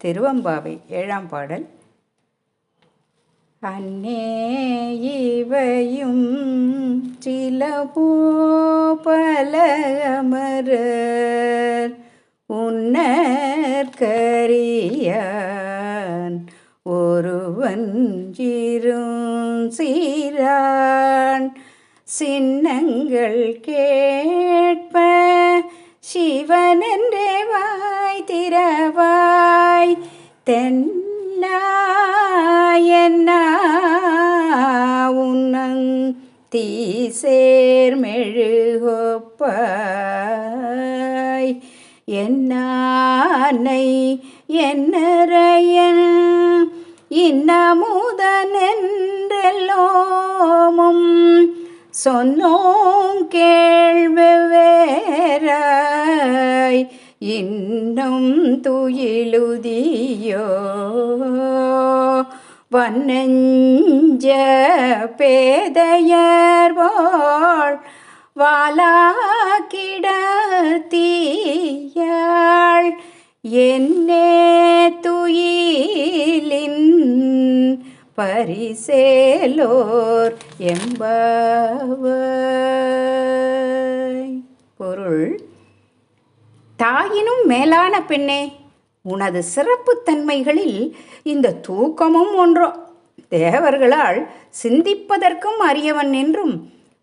திருவம்பாவை ஏழாம் பாடல். அன்னே இவையும் சில பல அமரர் உன்னற்கரியான் ஒருவன் சிறும் சீரான் சின்னங்கள் கேட்ப சிவனென்றே வாய் திரவா தென்னாயன்னா உன்னங் தீசேர்மெழுகொப்பாய் என்னானை என்னரையன் இன்னமுதனென்றெல்லோமும் சொன்னோம் கேள்வி வேற இன்னும் துயிலுதியோ? வன்னஞ்ச பேதையர்வாள் வாலாக்கிடத்தீயாள் என்னே துயிலின் பரிசேலோர் என்பவர். தாயினும் மேலான பெண்ணே உனது சிறப்புத்தன்மைகளில் இந்த தூக்கமும் ஒன்றோ. தேவர்களால் சிந்திப்பதற்கும் அரியவன் என்றும்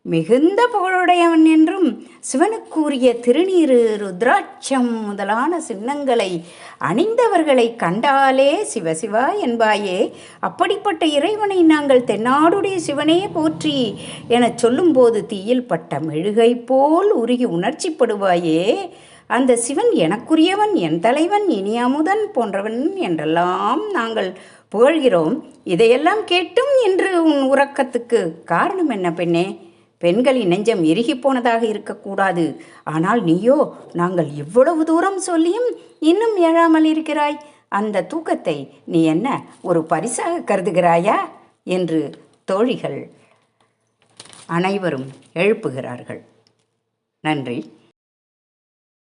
மிகுந்த புகழுடையவன் என்றும் சிவனுக்குரிய திருநீரு ருத்ராட்சம் முதலான சின்னங்களை அணிந்தவர்களை கண்டாலே சிவசிவா என்பாயே. அப்படிப்பட்ட இறைவனை நாங்கள் தென்னாடுடைய சிவனே போற்றி எனச் சொல்லும்போது தீயில் பட்ட மெழுகை போல் உருகி உணர்ச்சிப்படுவாயே. அந்த சிவன் எனக்குரியவன் என் தலைவன் இனி அமுதன் போன்றவன் என்றெல்லாம் நாங்கள் புகழ்கிறோம். இதையெல்லாம் கேட்டும் என்று உன் உறக்கத்துக்கு காரணம் என்ன பெண்ணே? பெண்களின் நெஞ்சம் இறுகி போனதாக இருக்கக்கூடாது. ஆனால் நீயோ நாங்கள் இவ்வளவு தூரம் சொல்லியும் இன்னும் எழாமல் இருக்கிறாய்? அந்த தூக்கத்தை நீ என்ன ஒரு பரிசாக கருதுகிறாயா? என்று தோழிகள் அனைவரும் எழுப்புகிறார்கள். நன்றி.